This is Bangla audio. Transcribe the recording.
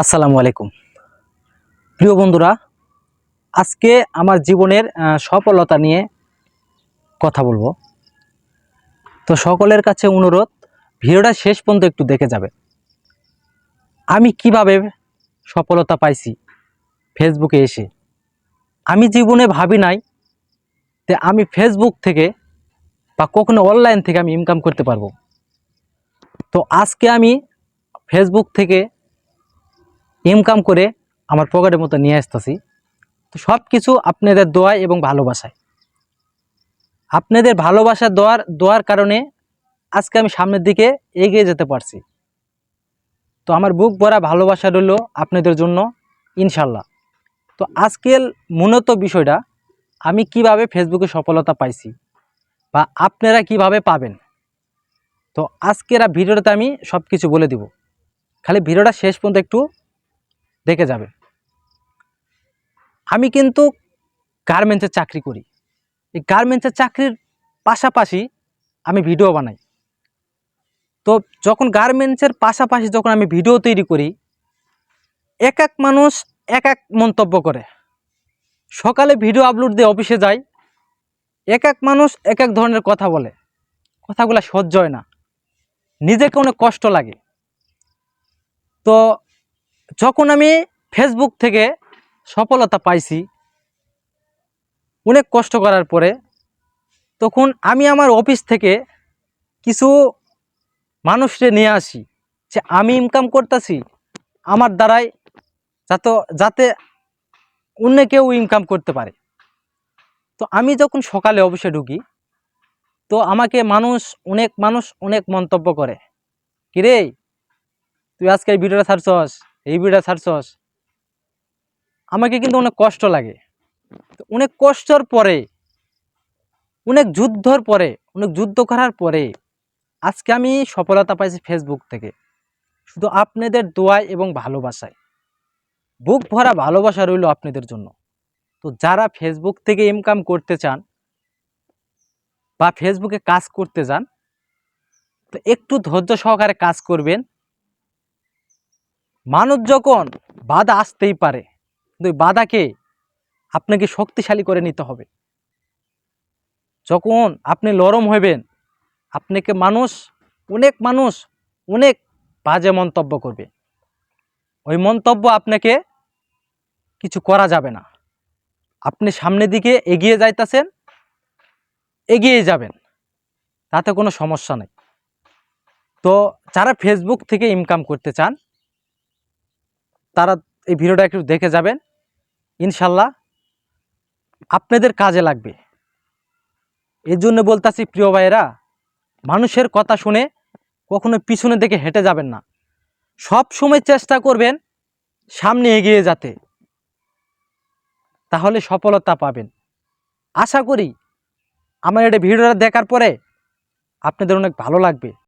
আসসালামু আলাইকুম। প্রিয় বন্ধুরা, আজকে আমার জীবনের সফলতা নিয়ে কথা বলব। তো সকলের কাছে অনুরোধ, ভিডিওটা শেষ পর্যন্ত একটু দেখে যাবে। আমি কীভাবে সফলতা পাইছি ফেসবুকে এসে? আমি জীবনে ভাবি নাই যে আমি ফেসবুক থেকে বা কখনো অনলাইন থেকে আমি ইনকাম করতে পারব। তো আজকে আমি ফেসবুক থেকে ইনকাম করে আমার পকেটের মতো নিয়ে আসতেছি। তো সব কিছু আপনাদের দোয়ায় এবং ভালোবাসায়। আপনাদের ভালোবাসা দোয়ার দোয়ার কারণে আজকে আমি সামনের দিকে এগিয়ে যেতে পারছি। তো আমার বুক ভরা ভালোবাসা রইল আপনাদের জন্য ইনশাল্লাহ তো আজকের মূলত বিষয়টা, আমি কীভাবে ফেসবুকে সফলতা পাইছি বা আপনারা কীভাবে পাবেন। তো আজকের ভিডিওটাতে আমি সব কিছু বলে দিব। খালি ভিডিওটা শেষ পর্যন্ত একটু দেখে যাবে। আমি কিন্তু গার্মেন্টসের চাকরি করি। এই গার্মেন্টসের চাকরির পাশাপাশি আমি ভিডিও বানাই। তো যখন গার্মেন্টসের পাশাপাশি যখন আমি ভিডিও তৈরি করি, এক এক মানুষ এক এক মন্তব্য করে। সকালে ভিডিও আপলোড দিয়ে অফিসে যাই, এক এক মানুষ এক এক ধরনের কথা বলে। কথাগুলো সহ্য হয় না। নিজেকে অনেক কষ্ট লাগে। তো যখন আমি ফেসবুক থেকে সফলতা পাইছি, অনেক কষ্ট করার পরে, তখন আমি আমার অফিস থেকে কিছু মানুষকে নিয়ে আসি যে আমি ইনকাম করতেছি, আমার দ্বারাই যাতে যাতে অন্য কেউ ইনকাম করতে পারে। তো আমি যখন সকালে অফিসে ঢুকি, তো আমাকে মানুষ, অনেক মানুষ অনেক মন্তব্য করে। কিরে, তুই আজকে ভিডিওটা ছাড়ছস? এই ভিডিওটা ছাড়ছস? আমাকে কিন্তু অনেক কষ্ট লাগে। অনেক কষ্টর পরে, অনেক যুদ্ধর পরে, অনেক যুদ্ধ করার পরে আজকে আমি সফলতা পাইছি ফেসবুক থেকে। শুধু আপনাদের দোয়ায় এবং ভালোবাসায় বুক ভরা ভালোবাসা রইল আপনাদের জন্য। তো যারা ফেসবুক থেকে ইনকাম করতে চান বা ফেসবুকে কাজ করতে যান, তো একটু ধৈর্য সহকারে কাজ করবেন। মানুষ যখন বাধা আসতেই পারে, কিন্তু বাধাকে আপনাকে শক্তিশালী করে নিতে হবে। যখন আপনি নরম হইবেন, আপনাকে মানুষ, অনেক মানুষ অনেক বাজে মন্তব্য করবে। ওই মন্তব্য আপনাকে কিছু করা যাবে না। আপনি সামনের দিকে এগিয়ে যাইতেছেন, এগিয়ে যাবেন। তাতে কোনো সমস্যা নেই। তো যারা ফেসবুক থেকে ইনকাম করতে চান তারা এই ভিডিওটা একটু দেখে যাবেন। ইনশাল্লাহ আপনাদের কাজে লাগবে। এর জন্য বলতাছি, প্রিয় ভাইয়েরা, মানুষের কথা শুনে কখনো পিছনে দিকে হেঁটে যাবেন না। সব সময় চেষ্টা করবেন সামনে এগিয়ে যেতে। তাহলে সফলতা পাবেন। আশা করি আমার এটা ভিডিওটা দেখার পরে আপনাদের অনেক ভালো লাগবে।